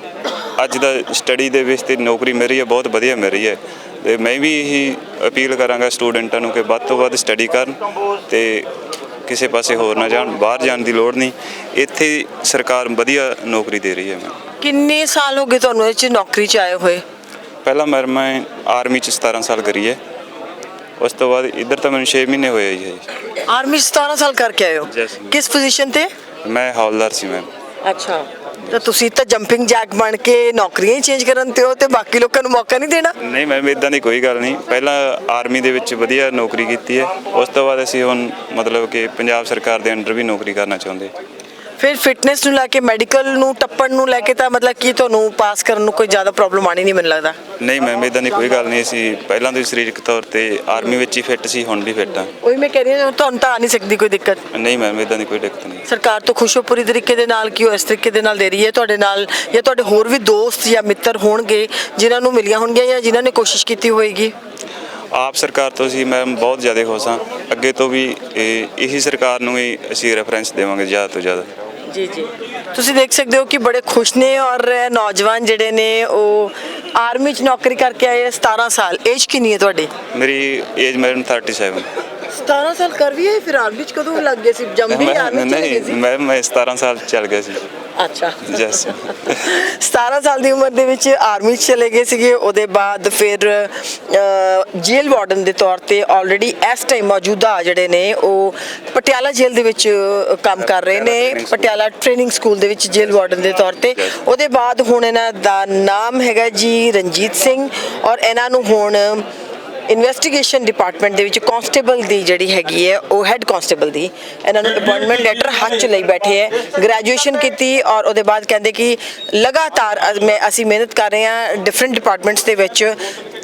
ਅੱਜ ਦਾ ਸਟੱਡੀ ਦੇ ਬੇਸ ਤੇ ਨੌਕਰੀ ਮਿਲ ਰਹੀ ਹੈ ਬਹੁਤ ਵਧੀਆ ਮਿਲ ਰਹੀ ਹੈ। ਤੇ ਮੈਂ ਵੀ ਇਹੀ ਅਪੀਲ ਕਰਾਂਗਾ ਸਟੂਡੈਂਟਾਂ ਨੂੰ ਕਿ ਵੱਧ ਤੋਂ ਵੱਧ ਸਟੱਡੀ ਕਰਨ ਤੇ ਕਿਸੇ ਪਾਸੇ ਹੋਰ ਨਾ ਜਾਣ ਬਾਹਰ ਜਾਣ ਦੀ ਲੋੜ ਨਹੀਂ। ਇੱਥੇ ਸਰਕਾਰ ਵਧੀਆ ਨੌਕਰੀ ਦੇ ਰਹੀ ਹੈ ਮੈਂ ਕਿੰਨੇ ਸਾਲ ਹੋ ਗਏ ਤੁਹਾਨੂੰ ਇਹ 'ਚ ਨੌਕਰੀ 'ਚ ਆਏ ਹੋਏ? ਪਹਿਲਾਂ ਮੈਂ ਮੈਂ ਆਰਮੀ ਚ 17 ਸਾਲ ਕਰੀ ਹੈ। ਉਸ ਤੋਂ ਬਾਅਦ ਇੱਧਰ ਤਾਂ ਮੈਨੂੰ 6 ਮਹੀਨੇ ਹੋਏ ਹੈ ਆਰਮੀ 'ਚ 17 ਸਾਲ ਕਰਕੇ ਆਏ ਹੋ? Yes, ma'am. ਕਿਸ ਪੋਜੀਸ਼ਨ ਤੇ? ਮੈਂ ਹੌਲਦਾਰ ਸੀ ਮੈਮ ਅੱਛਾ। ਤਾਂ ਤੁਸੀਂ ਤਾਂ ਜੰਪਿੰਗ ਜੈਕ ਬਣ ਕੇ ਨੌਕਰੀਆਂ ਹੀ ਚੇਂਜ ਕਰਨ ਤੇ ਹੋ ਤੇ ਬਾਕੀ ਲੋਕਾਂ ਨੂੰ ਮੌਕਾ ਨਹੀਂ ਦੇਣਾ? ਨਹੀਂ ਮੈਮ ਇਦਾਂ ਦੀ ਕੋਈ ਗੱਲ ਨਹੀਂ। ਪਹਿਲਾਂ ਆਰਮੀ ਦੇ ਵਿੱਚ ਵਧੀਆ ਨੌਕਰੀ ਕੀਤੀ ਹੈ। ਉਸ ਤੋਂ ਬਾਅਦ ਅਸੀਂ ਹੁਣ ਮਤਲਬ ਕਿ ਪੰਜਾਬ ਸਰਕਾਰ ਦੇ ਅੰਡਰ ਵੀ ਨੌਕਰੀ ਕਰਨਾ ਚਾਹੁੰਦੇ। ਫਿਰ ਫਿਟਨੈਸ ਨੂੰ ਲੈ ਕੇ ਮੈਡੀਕਲ ਨੂੰ ਟੱਪਣ ਨੂੰ ਲੈ ਕੇ ਤਾਂ ਮਤਲਬ ਕਿ ਤੁਹਾਨੂੰ ਪਾਸ ਕਰਨ ਨੂੰ ਕੋਈ ਜ਼ਿਆਦਾ ਪ੍ਰੋਬਲਮ ਆਣੀ ਨਹੀਂ ਮੈਨੂੰ ਲੱਗਦਾ। ਨਹੀਂ ਮੈਮ ਇਦਾਂ ਦੀ ਕੋਈ ਗੱਲ ਨਹੀਂ ਸੀ। ਪਹਿਲਾਂ ਤੋਂ ਹੀ ਸਰੀਰਕ ਤੌਰ ਤੇ ਆਰਮੀ ਵਿੱਚ ਹੀ ਫਿੱਟ ਸੀ ਹੁਣ ਵੀ ਫਿੱਟ ਆ। ਉਹੀ ਮੈਂ ਕਹਿ ਰਹੀ ਹਾਂ ਤੁਹਾਨੂੰ ਤਾਂ ਆ ਨਹੀਂ ਸਕਦੀ ਕੋਈ ਦਿੱਕਤ। ਨਹੀਂ ਮੈਮ ਇਦਾਂ ਦੀ ਕੋਈ ਦਿੱਕਤ ਨਹੀਂ। ਸਰਕਾਰ ਤੋਂ ਖੁਸ਼ ਹੋ ਪੂਰੀ ਤਰੀਕੇ ਦੇ ਨਾਲ ਕਿ ਉਹ ਇਸ ਤਰੀਕੇ ਦੇ ਨਾਲ ਦੇ ਰਹੀ ਹੈ ਤੁਹਾਡੇ ਨਾਲ ਜਾਂ ਤੁਹਾਡੇ ਹੋਰ ਵੀ ਦੋਸਤ ਜਾਂ ਮਿੱਤਰ ਹੋਣਗੇ ਜਿਨ੍ਹਾਂ ਨੂੰ ਮਿਲੀਆਂ ਹੋਣਗੀਆਂ ਜਾਂ ਜਿਨ੍ਹਾਂ ਨੇ ਕੋਸ਼ਿਸ਼ ਕੀਤੀ ਹੋਏਗੀ? ਆਪ ਸਰਕਾਰ ਤੋਂ ਸੀ ਮੈਮ ਬਹੁਤ ਜ਼ਿਆਦਾ ਖੁਸ਼ ਹਾਂ। ਅੱਗੇ ਤੋਂ ਵੀ ਇਹ- ਇਹੀ ਸਰਕਾਰ ਨੂੰ ਹੀ ਅਸੀਂ ਰੈਫਰੈਂਸ ਦੇਵਾਂਗੇ ਜ਼ਿਆਦਾ ਤੋਂ ਜ਼ਿਆਦਾ। ਜੀ ਜੀ। ਤੁਸੀਂ ਦੇਖ ਸਕਦੇ ਹੋ ਕਿ ਬੜੇ ਖੁਸ਼ ਨੇ ਔਰ ਨੌਜਵਾਨ ਜਿਹੜੇ ਨੇ ਉਹ ਆਰਮੀ 'ਚ ਨੌਕਰੀ ਕਰਕੇ ਆਏ ਆ, 17 ਸਾਲ। ਏਜ ਕਿੰਨੀ ਹੈ ਤੁਹਾਡੀ? ਮੇਰੀ ਏਜ ਮੈਡਮ 37 17 ਸਾਲ ਕਰ ਵੀ ਹੈ ਫਿਰ ਆਰਮੀ 'ਚ ਕਦੋਂ ਲੱਗ ਗਏ ਸੀ? ਜੰਮ ਵੀ ਮੈਂ ਆਰਮੀ 'ਚ ਲੱਗੇ ਨਹੀਂ ਸੀ? ਮੈਂ ਮੈਂ 17 ਸਾਲ ਚੱਲ ਗਿਆ ਸੀ। ਅੱਛਾ। ਜੈਸ 17 ਸਾਲ ਦੀ ਉਮਰ ਦੇ ਵਿੱਚ ਆਰਮੀ 'ਚ ਚਲੇ ਗਏ ਸੀਗੇ। ਉਹਦੇ ਬਾਅਦ ਫਿਰ ਜੇਲ੍ਹ ਵਾਰਡਨ ਦੇ ਤੌਰ ਤੇ ਆਲਰੇਡੀ ਇਸ ਟਾਈਮ ਮੌਜੂਦਾ ਜਿਹੜੇ ਨੇ ਉਹ ਪਟਿਆਲਾ ਜੇਲ੍ਹ ਦੇ ਵਿੱਚ ਕੰਮ ਕਰ ਰਹੇ ਨੇ। ਪਟਿਆਲਾ ਟ੍ਰੇਨਿੰਗ ਸਕੂਲ ਦੇ ਵਿੱਚ ਜੇਲ੍ਹ ਵਾਰਡਨ ਦੇ ਤੌਰ ਤੇ। ਉਹਦੇ ਬਾਅਦ ਹੁਣ ਇਹਨਾਂ ਦਾ ਨਾਮ ਹੈਗਾ ਜੀ ਰਣਜੀਤ ਸਿੰਘ ਔਰ ਇਹਨਾਂ ਨੂੰ ਹੁਣ ਇਨਵੈਸਟੀਗੇਸ਼ਨ ਡਿਪਾਰਟਮੈਂਟ ਦੇ ਵਿੱਚ ਕਾਂਸਟੇਬਲ ਦੀ ਜਿਹੜੀ ਹੈਗੀ ਹੈ, ਉਹ ਹੈੱਡ ਕਾਂਸਟੇਬਲ ਦੀ। ਇਹਨਾਂ ਨੂੰ ਅਪਾਇੰਟਮੈਂਟ ਲੈਟਰ ਹੱਥ 'ਚ ਲਈ ਬੈਠੇ ਹੈ। ਗ੍ਰੈਜੂਏਸ਼ਨ ਕੀਤੀ ਔਰ ਉਹਦੇ ਬਾਅਦ ਕਹਿੰਦੇ ਕਿ ਲਗਾਤਾਰ ਮੈਂ ਅਸੀਂ ਮਿਹਨਤ ਕਰ ਰਹੇ ਹਾਂ ਡਿਫਰੈਂਟ ਡਿਪਾਰਟਮੈਂਟਸ ਦੇ ਵਿੱਚ।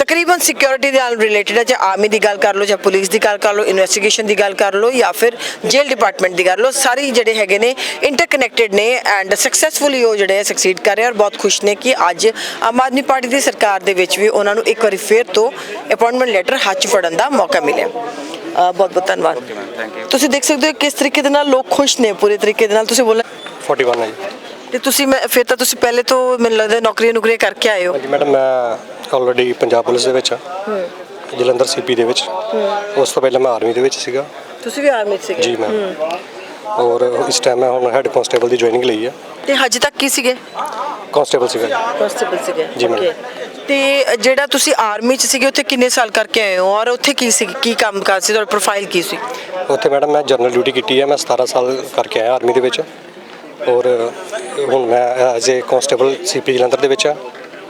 ਤਕਰੀਬਨ ਸਿਕਿਉਰਿਟੀ ਦੇ ਨਾਲ ਰਿਲੇਟਡ ਹੈ ਜਾਂ ਆਰਮੀ ਦੀ ਗੱਲ ਕਰ ਲਓ ਜਾਂ ਪੁਲਿਸ ਦੀ ਗੱਲ ਕਰ ਲਓ ਇਨਵੈਸਟੀਗੇਸ਼ਨ ਦੀ ਗੱਲ ਕਰ ਲਓ ਜਾਂ ਫਿਰ ਜੇਲ੍ਹ ਡਿਪਾਰਟਮੈਂਟ ਦੀ ਕਰ ਲਓ ਸਾਰੇ ਜਿਹੜੇ ਹੈਗੇ ਨੇ ਇੰਟਰਕਨੈਕਟਡ ਨੇ ਐਂਡ ਸਕਸੈਸਫੁਲੀ ਉਹ ਜਿਹੜੇ ਸਕਸੀਡ ਕਰ ਰਹੇ ਔਰ ਬਹੁਤ ਖੁਸ਼ ਨੇ ਕਿ ਅੱਜ ਆਮ ਆਦਮੀ ਪਾਰਟੀ ਦੀ ਸਰਕਾਰ ਦੇ ਵਿੱਚ ਵੀ ਉਹਨਾਂ ਨੂੰ ਇੱਕ ਵਾਰੀ ਫੇਰ ਤੋਂ ਅਪਾਇੰਟਮੈਂਟ ਲੈਟਰ ਹੱਥ 'ਚ ਫੜਨ ਦਾ ਮੌਕਾ ਮਿਲਿਆ। ਬਹੁਤ ਬਹੁਤ ਧੰਨਵਾਦ। ਤੁਸੀਂ ਦੇਖ ਸਕਦੇ ਹੋ ਕਿਸ ਤਰੀਕੇ ਦੇ ਨਾਲ ਲੋਕ ਖੁਸ਼ ਨੇ ਪੂਰੇ ਤਰੀਕੇ ਦੇ ਨਾਲ ਤੁਸੀਂ ਬੋਲ। 41 ਹੈ ਜੀ। ਤੇ ਤੁਸੀਂ ਮੈਂ ਫਿਰ ਤਾਂ ਤੁਸੀਂ ਪਹਿਲੇ ਤੋਂ ਮੈਨੂੰ ਲੱਗਦਾ ਨੌਕਰੀਆਂ ਨੁਕਰੀਆਂ ਕਰਕੇ ਆਏ ਹੋ। ਹਾਂਜੀ ਮੈਡਮ ਮੈਂ ਆਲਰੇਡੀ ਪੰਜਾਬ ਪੁਲਿਸ ਦੇ ਵਿੱਚ ਆ। ਜਲੰਧਰ ਸੀਪੀ ਦੇ ਵਿੱਚ। ਉਸ ਤੋਂ ਪਹਿਲਾਂ ਮੈਂ ਆਰਮੀ ਦੇ ਵਿੱਚ ਸੀਗਾ। ਤੁਸੀਂ ਵੀ ਆਰਮੀ 'ਚ ਸੀਗੇ? ਜੀ ਮੈਮ। ਔਰ ਇਸ ਟਾਈਮ ਮੈਂ ਹੁਣ ਹੈੱਡ ਕਾਂਸਟੇਬਲ ਦੀ ਜੁਆਇਨਿੰਗ ਲਈ ਹੈ ਤੇ ਹਜੇ ਤੱਕ ਕੀ ਸੀਗੇ? ਕਾਂਸਟੇਬਲ ਸੀਗਾ। ਜੀ। ਕਾਂਸਟੇਬਲ ਸੀਗੇ। ਜੀ। Okay. ਤੇ ਜਿਹੜਾ ਤੁਸੀਂ ਆਰਮੀ 'ਚ ਸੀਗੇ ਉੱਥੇ ਕਿੰਨੇ ਸਾਲ ਕਰਕੇ ਆਏ ਹੋ? ਔਰ ਉੱਥੇ ਕੀ ਸੀ ਕੀ ਕੰਮ ਕਰ ਸੀ? ਤੁਹਾਡਾ ਪ੍ਰੋਫਾਈਲ ਕੀ ਸੀ? ਉੱਥੇ ਮੈਡਮ ਮੈਂ ਜਨਰਲ ਡਿਊਟੀ ਕੀਤੀ ਹੈ ਮੈਂ 17 ਸਾਲ ਕਰਕੇ ਆਇਆ ਆਰਮੀ ਦੇ ਵਿੱਚ। ਔਰ ਹੁਣ ਮੈਂ as a constable CP Jalandhar ਦੇ ਵਿੱਚ ਆ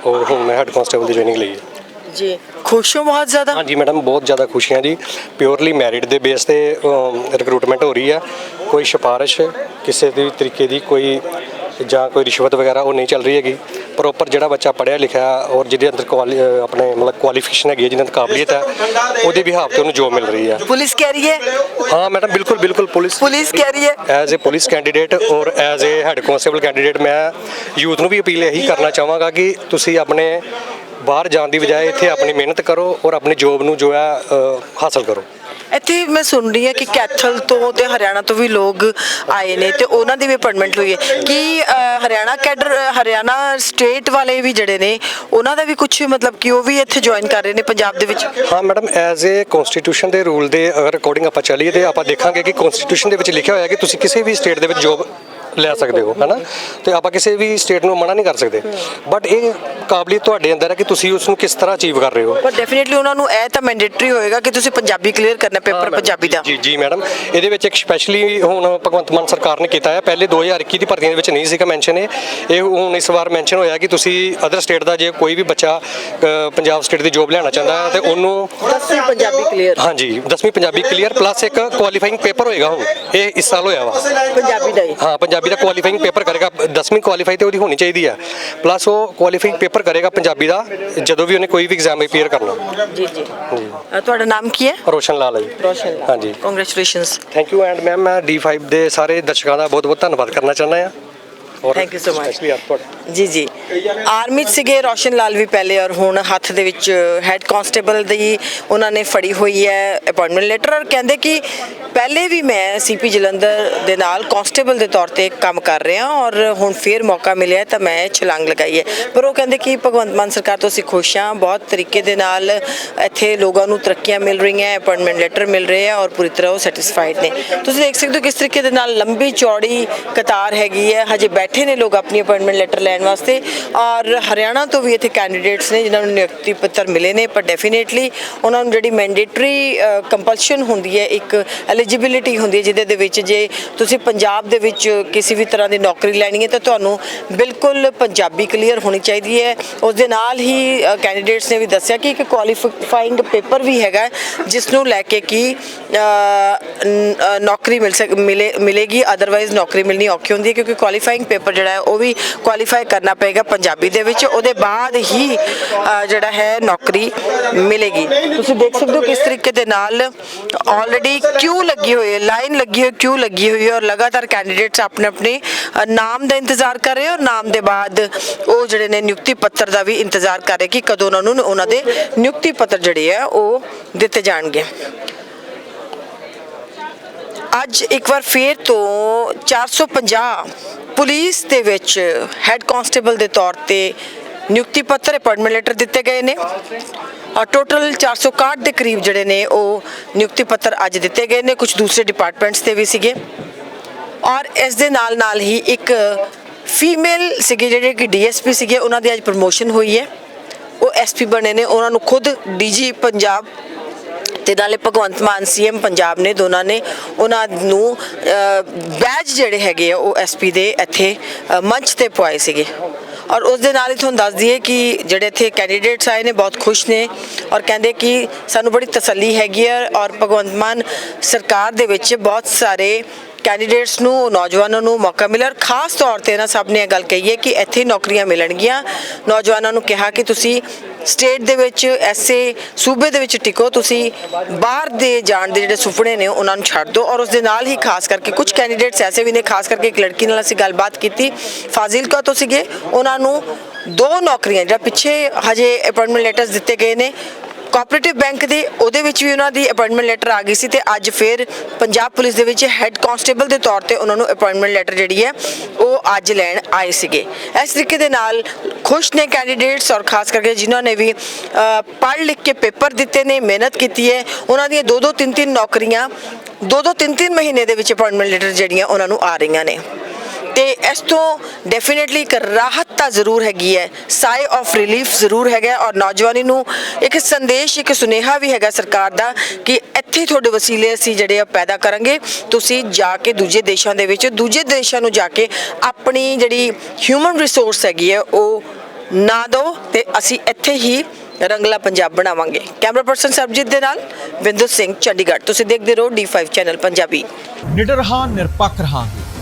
ਔਰ ਹੁਣ ਮੈਂ ਹੈੱਡ ਕਾਂਸਟੇਬਲ ਦੀ ਜੁਆਇਨਿੰਗ ਲਈ ਹੈ ਜੀ ਖੁਸ਼ ਹੋ ਬਹੁਤ ਜ਼ਿਆਦਾ? ਹਾਂਜੀ ਮੈਡਮ ਬਹੁਤ ਜ਼ਿਆਦਾ ਖੁਸ਼ੀਆਂ ਜੀ। ਪਿਓਰਲੀ ਮੈਰਿਟ ਦੇ ਬੇਸ ਤੇ ਰਿਕਰੂਟਮੈਂਟ ਹੋ ਰਹੀ ਆ। ਕੋਈ ਸਿਫਾਰਿਸ਼ ਕਿਸੇ ਵੀ ਤਰੀਕੇ ਦੀ ਕੋਈ ਜਾਂ ਕੋਈ ਰਿਸ਼ਵਤ ਵਗੈਰਾ ਉਹ ਨਹੀਂ ਚੱਲ ਰਹੀ ਹੈਗੀ। ਪ੍ਰੋਪਰ ਜਿਹੜਾ ਬੱਚਾ ਪੜ੍ਹਿਆ ਲਿਖਿਆ ਔਰ ਜਿਹਦੇ ਅੰਦਰ ਕੁਆਲੀ ਅਹ ਆਪਣੇ ਮਤਲਬ ਕੁਆਲੀਫਿਕੇਸ਼ਨ ਹੈਗੀ ਹੈ ਜਿਹਦੇ ਅੰਦਰ ਕਾਬਲੀਅਤ ਹੈ ਉਹਦੇ ਬਿਹਾਫ ਤੇ ਉਹਨੂੰ ਜੋਬ ਮਿਲ ਰਹੀ ਆ ਪੁਲਿਸ ਕਹਿ ਰਹੀ ਹੈ? ਹਾਂ ਮੈਡਮ ਬਿਲਕੁਲ ਬਿਲਕੁਲ ਪੁਲਿਸ ਪੁਲਿਸ ਕਹਿ ਰਹੀ ਹੈ? ਐਜ਼ ਅ ਪੁਲਿਸ ਕੈਂਡੀਡੇਟ ਔਰ as a head constable candidate ਮੈਂ ਯੂਥ ਨੂੰ ਵੀ ਅਪੀਲ ਇਹੀ ਕਰਨਾ ਚਾਹਾਂਗਾ ਕਿ ਤੁਸੀਂ ਆਪਣੇ ਬਾਹਰ ਜਾਣ ਦੀ ਬਜਾਏ ਇੱਥੇ ਆਪਣੀ ਮਿਹਨਤ ਕਰੋ ਔਰ ਆਪਣੀ ਜੋਬ ਨੂੰ ਜੋ ਹੈ ਅ, ਹਾਸਲ ਕਰੋ। ਇੱਥੇ ਮੈਂ ਸੁਣ ਰਹੀ ਹਾਂ ਕਿ ਕੈਥਲ ਤੋਂ ਤੇ ਹਰਿਆਣਾ ਤੋਂ ਵੀ ਲੋਕ ਆਏ ਨੇ ਤੇ ਉਹਨਾਂ ਦੀ ਵੀ ਅਪਾਇੰਟਮੈਂਟ ਹੋਈ ਹੈ। ਕਿ ਹਰਿਆਣਾ ਕੈਡਰ, ਹਰਿਆਣਾ ਸਟੇਟ ਵਾਲੇ ਵੀ ਜਿਹੜੇ ਨੇ, ਉਹਨਾਂ ਦਾ ਵੀ ਕੁਝ ਮਤਲਬ ਕਿ ਉਹ ਵੀ ਇੱਥੇ ਜੁਆਇਨ ਕਰ ਰਹੇ ਨੇ ਪੰਜਾਬ ਦੇ ਵਿੱਚ? ਹਾਂ ਮੈਡਮ ਐਜ਼ ਅ ਕਨਸਟੀਟਿਊਸ਼ਨ ਦੇ ਰੂਲ ਦੇ ਅਗਰ ਅਕੋਰਡਿੰਗ ਆਪਾਂ ਚੱਲੀਏ ਤੇ ਆਪਾਂ ਦੇਖਾਂਗੇ ਕਿ ਕਨਸਟੀਟਿਊਸ਼ਨ ਦੇ ਵਿੱਚ ਲਿਖਿਆ ਹੋਇਆ ਕਿ ਤੁਸੀਂ ਕਿਸੇ ਵੀ ਸਟੇਟ ਦੇ ਵਿੱਚ ਜੋਬ ਲੈ ਸਕਦੇ ਹੋ ਹੈਨਾ? ਤੇ ਆਪਾਂ ਕਿਸੇ ਵੀ ਸਟੇਟ ਨੂੰ ਮਨਾ ਨਹੀਂ ਕਰ ਸਕਦੇ। ਬਟ ਇਹ ਕਾਬਲੀਅਤ ਤੁਹਾਡੇ ਅੰਦਰ ਹੈ ਕਿ ਤੁਸੀਂ ਉਸ ਨੂੰ ਕਿਸ ਤਰ੍ਹਾਂ ਅਚੀਵ ਕਰ ਰਹੇ ਹੋ। ਪਰ ਡੈਫੀਨਿਟਲੀ ਉਹਨਾਂ ਨੂੰ ਇਹ ਤਾਂ ਮੈਂਡੇਟਰੀ ਹੋਏਗਾ ਕਿ ਤੁਸੀਂ ਪੰਜਾਬੀ ਕਲੀਅਰ ਕਰਨਾ ਪੇਪਰ ਪੰਜਾਬੀ ਦਾ। ਜੀ ਜੀ ਮੈਡਮ ਇਹਦੇ ਵਿੱਚ ਇੱਕ ਸਪੈਸ਼ਲੀ ਹੁਣ ਭਗਵੰਤ ਮਾਨ ਸਰਕਾਰ ਨੇ ਕੀਤਾ ਹੈ। ਪਹਿਲੇ 2021 ਦੀ ਭਰਤੀਆਂ ਦੇ ਵਿੱਚ ਨਹੀਂ ਸੀਗਾ ਮੈਂਸ਼ਨ ਇਹ। ਇਹ ਹੁਣ ਇਸ ਵਾਰ ਮੈਂਸ਼ਨ ਹੋਇਆ ਕਿ ਤੁਸੀਂ ਅਦਰ ਸਟੇਟ ਦਾ ਜੇ ਕੋਈ ਵੀ ਬੱਚਾ ਪੰਜਾਬ ਸਟੇਟ ਦੀ ਜੋਬ ਲੈਣਾ ਚਾਹੁੰਦਾ ਹੈ ਤੇ ਉਹਨੂੰ ਦੱਸੀ ਪੰਜਾਬੀ ਕਲੀਅਰ ਹਾਂਜੀ 10ਵੀਂ ਪੰਜਾਬੀ ਕਲੀਅਰ ਪਲੱਸ ਇੱਕ ਕੁਆਲੀਫਾਈਂਗ ਪੇਪਰ ਹੋਏਗਾ ਹੁਣ। ਇਹ ਇਸ ਸਾਲ ਹੋਇਆ ਵਾ। ਪੰਜਾਬੀ ਦਾ ਹੀ। ਹਾਂ ਪੰਜਾਬੀ ਦਾ ਕੁਆਲੀਫਾਈਂਗ ਪੇਪਰ ਕਰੇਗਾ 10ਵੀਂ ਕੁਆਲੀਫਾਈ ਤੇ ਉਹਦੀ ਹੋਣੀ ਚਾਹੀਦੀ ਹੈ। ਪਲੱਸ ਉਹ ਕੁਆਲੀਫਾਈਂਗ ਪੇਪਰ ਕਰੇਗਾ ਪੰਜਾਬੀ ਦਾ ਜਦੋਂ ਵੀ ਉਹਨੇ ਕੋਈ ਵੀ ਐਗਜ਼ਾਮ ਅਪੀਅਰ ਕਰਨਾ। ਜੀ ਜੀ। ਤੁਹਾਡਾ ਨਾਮ ਕੀ ਹੈ? ਰੋਸ਼ਨ ਲਾਲ ਜੀ। ਰੋਸ਼ਨ ਹਾਂਜੀ। Congratulations thank you and ma'am ਮੈਂ D5 ਦੇ ਸਾਰੇ ਦਰਸ਼ਕਾਂ ਦਾ ਬਹੁਤ ਬਹੁਤ ਧੰਨਵਾਦ ਕਰਨਾ ਚਾਹੁੰਦਾ ਹਾਂ। Much. especially ਆਪ ਤੁਹਾਡਾ। ਜੀ ਜੀ। ਆਰਮੀ 'ਚ ਸੀਗੇ ਰੋਸ਼ਨ ਲਾਲ ਵੀ ਪਹਿਲੇ ਔਰ ਹੁਣ ਹੱਥ ਦੇ ਵਿੱਚ ਹੈੱਡ ਕਾਂਸਟੇਬਲ ਦੀ ਉਹਨਾਂ ਨੇ ਫੜੀ ਹੋਈ ਹੈ ਅਪਾਇੰਟਮੈਂਟ ਲੈਟਰ ਔਰ ਕਹਿੰਦੇ ਕਿ ਪਹਿਲੇ ਵੀ ਮੈਂ ਸੀਪੀ ਜਲੰਧਰ ਦੇ ਨਾਲ ਕਾਂਸਟੇਬਲ ਦੇ ਤੌਰ ਤੇ ਕੰਮ ਕਰ ਰਿਹਾ ਔਰ ਹੁਣ ਫੇਰ ਮੌਕਾ ਮਿਲਿਆ ਤਾਂ ਮੈਂ ਛਲਾਂਗ ਲਗਾਈ ਹੈ। ਪਰ ਉਹ ਕਹਿੰਦੇ ਕਿ ਭਗਵੰਤ ਮਾਨ ਸਰਕਾਰ ਤੋਂ ਅਸੀਂ ਖੁਸ਼ ਹਾਂ ਬਹੁਤ ਤਰੀਕੇ ਦੇ ਨਾਲ ਇੱਥੇ ਲੋਕਾਂ ਨੂੰ ਤਰੱਕੀਆਂ ਮਿਲ ਰਹੀਆਂ ਅਪਾਇੰਟਮੈਂਟ ਲੈਟਰ ਮਿਲ ਰਹੇ ਆ ਔਰ ਪੂਰੀ ਤਰ੍ਹਾਂ ਉਹ ਸੈਟੀਸਫਾਈਡ ਨੇ। ਤੁਸੀਂ ਦੇਖ ਸਕਦੇ ਹੋ ਕਿਸ ਤਰੀਕੇ ਦੇ ਨਾਲ ਲੰਬੀ ਚੌੜੀ ਕਤਾਰ ਹੈਗੀ ਹੈ ਹਜੇ ਬੈਠੇ ਨੇ ਲੋਕ ਆਪਣੀ ਅਪਾਇੰਟਮੈਂਟ ਲੈਟਰ ਲੈਣ ਵਾਸਤੇ। ਔਰ ਹਰਿਆਣਾ ਤੋਂ ਵੀ ਇੱਥੇ ਕੈਂਡੀਡੇਟਸ ਨੇ ਜਿਨ੍ਹਾਂ ਨੂੰ ਨਿਯੁਕਤੀ ਪੱਤਰ ਮਿਲੇ ਨੇ, ਪਰ ਡੈਫੀਨੇਟਲੀ ਉਹਨਾਂ ਨੂੰ ਜਿਹੜੀ ਮੈਂਡੇਟਰੀ ਕੰਪਲਸ਼ਨ ਹੁੰਦੀ ਹੈ, ਇੱਕ ਐਲੀਜੀਬਿਲਿਟੀ ਹੁੰਦੀ ਹੈ, ਜਿਹਦੇ ਦੇ ਵਿੱਚ ਜੇ ਤੁਸੀਂ ਪੰਜਾਬ ਦੇ ਵਿੱਚ ਕਿਸੇ ਵੀ ਤਰ੍ਹਾਂ ਦੀ ਨੌਕਰੀ ਲੈਣੀ ਹੈ ਤਾਂ ਤੁਹਾਨੂੰ ਬਿਲਕੁਲ ਪੰਜਾਬੀ ਕਲੀਅਰ ਹੋਣੀ ਚਾਹੀਦੀ ਹੈ। ਉਸ ਦੇ ਨਾਲ ਹੀ ਕੈਂਡੀਡੇਟਸ ਨੇ ਵੀ ਦੱਸਿਆ ਕਿ ਇੱਕ ਕੁਆਲੀਫਾਈਂਗ ਪੇਪਰ ਵੀ ਹੈਗਾ ਜਿਸ ਨੂੰ ਲੈ ਕੇ ਕਿ ਨੌਕਰੀ ਮਿਲ ਸਕ, ਮਿਲੇ, ਮਿਲੇਗੀ ਅਦਰਵਾਈਜ਼ ਨੌਕਰੀ ਮਿਲਣੀ ਔਖੀ ਹੁੰਦੀ ਹੈ, ਕਿਉਂਕਿ ਕੁਆਲੀਫਾਈਂਗ ਪੇਪਰ ਜਿਹੜਾ ਹੈ, ਉਹ ਵੀ ਕੁਆਲੀਫਾਈ ਕਰਨਾ ਪਏਗਾ ਪੰਜਾਬੀ ਦੇ ਵਿੱਚ। ਉਹਦੇ ਬਾਅਦ ਹੀ ਜਿਹੜਾ ਹੈ, ਨੌਕਰੀ ਮਿਲੇਗੀ। ਤੁਸੀਂ ਦੇਖ ਸਕਦੇ ਹੋ ਕਿਸ ਤਰੀਕੇ ਦੇ ਨਾਲ ਆਲਰੇਡੀ ਕਿਊ ਲੱਗੀ ਹੋਈ ਹੈ ਲਾਈਨ ਲੱਗੀ ਹੋਈ ਕਿਊ ਲੱਗੀ ਹੋਈ ਹੈ ਔਰ ਲਗਾਤਾਰ ਕੈਂਡੀਡੇਟਸ ਆਪਣੇ ਆਪਣੇ ਨਾਮ ਦਾ ਇੰਤਜ਼ਾਰ ਕਰ ਰਹੇ ਔਰ ਨਾਮ ਦੇ ਬਾਅਦ ਉਹ ਜਿਹੜੇ ਨੇ ਨਿਯੁਕਤੀ ਪੱਤਰ ਦਾ ਵੀ ਇੰਤਜ਼ਾਰ ਕਰ ਰਹੇ ਕਿ ਕਦੋਂ ਉਹਨਾਂ ਨੂੰ ਉਹਨਾਂ ਦੇ ਨਿਯੁਕਤੀ ਪੱਤਰ ਜਿਹੜੇ ਆ ਉਹ ਦਿੱਤੇ ਜਾਣਗੇ। ਅੱਜ ਇੱਕ ਵਾਰ ਫੇਰ ਤੋਂ 450 ਪੁਲਿਸ ਦੇ ਵਿੱਚ ਹੈੱਡ ਕਾਂਸਟੇਬਲ ਦੇ ਤੌਰ ਤੇ ਨਿਯੁਕਤੀ ਪੱਤਰ ਅਪਾਇੰਟਮੈਂਟ ਲੈਟਰ ਦਿੱਤੇ ਗਏ ਨੇ ਔਰ ਟੋਟਲ 461 ਦੇ ਕਰੀਬ ਜਿਹੜੇ ਨੇ ਉਹ ਨਿਯੁਕਤੀ ਪੱਤਰ ਅੱਜ ਦਿੱਤੇ ਗਏ ਨੇ ਕੁਝ ਦੂਸਰੇ ਡਿਪਾਰਟਮੈਂਟਸ ਤੇ ਵੀ ਸੀਗੇ ਔਰ ਇਸ ਦੇ ਨਾਲ ਨਾਲ ਹੀ ਇੱਕ ਫੀਮੇਲ ਸੀਗੇ ਜਿਹੜੇ ਕਿ ਡੀਐਸਪੀ ਸੀਗੇ, ਉਹਨਾਂ ਦੀ ਅੱਜ ਪ੍ਰਮੋਸ਼ਨ ਹੋਈ ਹੈ। ਉਹ ਐਸਪੀ ਬਣੇ ਨੇ, ਉਹਨਾਂ ਨੂੰ ਖੁਦ ਡੀਜੀ ਪੰਜਾਬ ਤੇ ਨਾਲੇ ਭਗਵੰਤ ਮਾਨ ਸੀਐਮ ਪੰਜਾਬ ਨੇ, ਦੋਨਾਂ ਨੇ ਉਹਨਾਂ ਨੂੰ ਬੈਜ ਜਿਹੜੇ ਹੈਗੇ ਆ, ਉਹ ਐਸਪੀ ਦੇ ਇੱਥੇ ਮੰਚ ਤੇ ਪਵਾਏ ਸੀਗੇ। ਔਰ ਉਸ ਦੇ ਨਾਲ ਹੀ ਤੁਹਾਨੂੰ ਦੱਸ ਦਈਏ ਕਿ ਜਿਹੜੇ ਇੱਥੇ ਕੈਂਡੀਡੇਟਸ ਆਏ ਨੇ, ਬਹੁਤ ਖੁਸ਼ ਨੇ ਔਰ ਕਹਿੰਦੇ ਕਿ ਸਾਨੂੰ ਬੜੀ ਤਸੱਲੀ ਹੈਗੀ ਹੈ ਔਰ ਭਗਵੰਤ ਮਾਨ ਸਰਕਾਰ ਦੇ ਵਿੱਚ ਬਹੁਤ ਸਾਰੇ ਕੈਂਡੀਡੇਟਸ ਨੂੰ, ਨੌਜਵਾਨਾਂ ਨੂੰ ਮੌਕਾ ਮਿਲਿਆ ਔਰ ਖਾਸ ਤੌਰ ਤੇ ਇਹਨਾਂ ਸਭ ਨੇ ਇਹ ਗੱਲ ਕਹੀ ਹੈ ਕਿ ਇੱਥੇ ਨੌਕਰੀਆਂ ਮਿਲਣਗੀਆਂ। ਨੌਜਵਾਨਾਂ ਨੂੰ ਕਿਹਾ ਕਿ ਤੁਸੀਂ ਸਟੇਟ ਦੇ ਵਿੱਚ ਐਸੇ ਸੂਬੇ ਦੇ ਵਿੱਚ ਟਿਕੋ, ਤੁਸੀਂ ਬਾਹਰ ਦੇ ਜਾਣ ਦੇ ਜਿਹੜੇ ਸੁਪਨੇ ਨੇ ਉਹਨਾਂ ਨੂੰ ਛੱਡ ਦਿਓ ਔਰ ਉਸ ਦੇ ਨਾਲ ਹੀ ਖਾਸ ਕਰਕੇ ਕੁਝ ਕੈਂਡੀਡੇਟਸ ਐਸੇ ਵੀ ਨੇ, ਖਾਸ ਕਰਕੇ ਇੱਕ ਲੜਕੀ ਨਾਲ ਅਸੀਂ ਗੱਲਬਾਤ ਕੀਤੀ, ਫਾਜ਼ਿਲਕਾ ਤੋਂ ਸੀਗੇ। ਉਹਨਾਂ ਨੂੰ ਦੋ ਨੌਕਰੀਆਂ, ਜਿਹੜਾ ਪਿੱਛੇ ਹਜੇ ਅਪਾਇੰਟਮੈਂਟ ਲੈਟਰਸ ਦਿੱਤੇ ਗਏ ਨੇ ਕੋਆਪਰੇਟਿਵ ਬੈਂਕ ਦੇ, ਉਹਦੇ ਵਿੱਚ ਵੀ ਉਹਨਾਂ ਦੀ ਅਪਾਇੰਟਮੈਂਟ ਲੈਟਰ ਆ ਗਈ ਸੀ ਤੇ ਅੱਜ ਫਿਰ ਪੰਜਾਬ ਪੁਲਿਸ ਦੇ ਵਿੱਚ ਹੈੱਡ ਕਾਂਸਟੇਬਲ ਦੇ ਤੌਰ ਤੇ ਉਹਨਾਂ ਨੂੰ ਅਪਾਇੰਟਮੈਂਟ ਲੈਟਰ ਜਿਹੜੀ ਹੈ, ਉਹ ਅੱਜ ਲੈਣ ਆਏ ਸੀਗੇ। ਇਸ ਤਰੀਕੇ ਦੇ ਨਾਲ ਖੁਸ਼ ਨੇ ਕੈਂਡੀਡੇਟਸ ਔਰ ਖਾਸ ਕਰਕੇ ਜਿਨ੍ਹਾਂ ਨੇ ਵੀ ਪੜ੍ਹ ਲਿਖ ਕੇ ਪੇਪਰ ਦਿੱਤੇ ਨੇ, ਮਿਹਨਤ ਕੀਤੀ ਹੈ, ਉਹਨਾਂ ਦੀਆਂ ਦੋ ਦੋ ਤਿੰਨ ਤਿੰਨ ਨੌਕਰੀਆਂ ਦੋ ਦੋ ਤਿੰਨ ਤਿੰਨ ਮਹੀਨੇ ਦੇ ਵਿੱਚ ਅਪਾਇੰਟਮੈਂਟ ਲੈਟਰ ਜਿਹੜੀਆਂ ਉਹਨਾਂ ਨੂੰ ਆ ਰਹੀਆਂ ਨੇ। ਤੇ ਇਸ ਤੋਂ ਡੈਫੀਨਿਟਲੀ ਇੱਕ ਰਾਹਤ ਤਾਂ ਜ਼ਰੂਰ ਹੈਗੀ ਹੈ। ਸਾਈ ਆਫ ਰਿਲੀਫ ਜ਼ਰੂਰ ਹੈਗਾ ਔਰ ਨੌਜਵਾਨੀ ਨੂੰ ਇੱਕ ਸੰਦੇਸ਼, ਇੱਕ ਸੁਨੇਹਾ ਵੀ ਹੈਗਾ ਸਰਕਾਰ ਦਾ ਕਿ ਇੱਥੇ ਤੁਹਾਡੇ ਵਸੀਲੇ ਅਸੀਂ ਜਿਹੜੇ ਆ ਪੈਦਾ ਕਰਾਂਗੇ। ਤੁਸੀਂ ਜਾ ਕੇ ਦੂਜੇ ਦੇਸ਼ਾਂ ਦੇ ਵਿੱਚ, ਦੂਜੇ ਦੇਸ਼ਾਂ ਨੂੰ ਜਾ ਕੇ ਆਪਣੀ ਜਿਹੜੀ ਹਿਊਮਨ ਰਿਸੋਰਸ ਹੈਗੀ ਹੈ, ਉਹ ਨਾ ਦਿਓ ਤੇ ਅਸੀਂ ਇੱਥੇ ਹੀ ਰੰਗਲਾ ਪੰਜਾਬ ਬਣਾਵਾਂਗੇ। ਕੈਮਰਾ ਪਰਸਨ ਸਰਬਜੀਤ ਦੇ ਨਾਲ ਬਿੰਦੂ ਸਿੰਘ ਚੰਡੀਗੜ੍ਹ। ਤੁਸੀਂ ਦੇਖਦੇ ਰਹੋ D5 ਚੈਨਲ ਪੰਜਾਬੀ। ਨਿਡਰ ਹਾਂ, ਨਿਰਪੱਖ ਰਹਾਂਗੇ।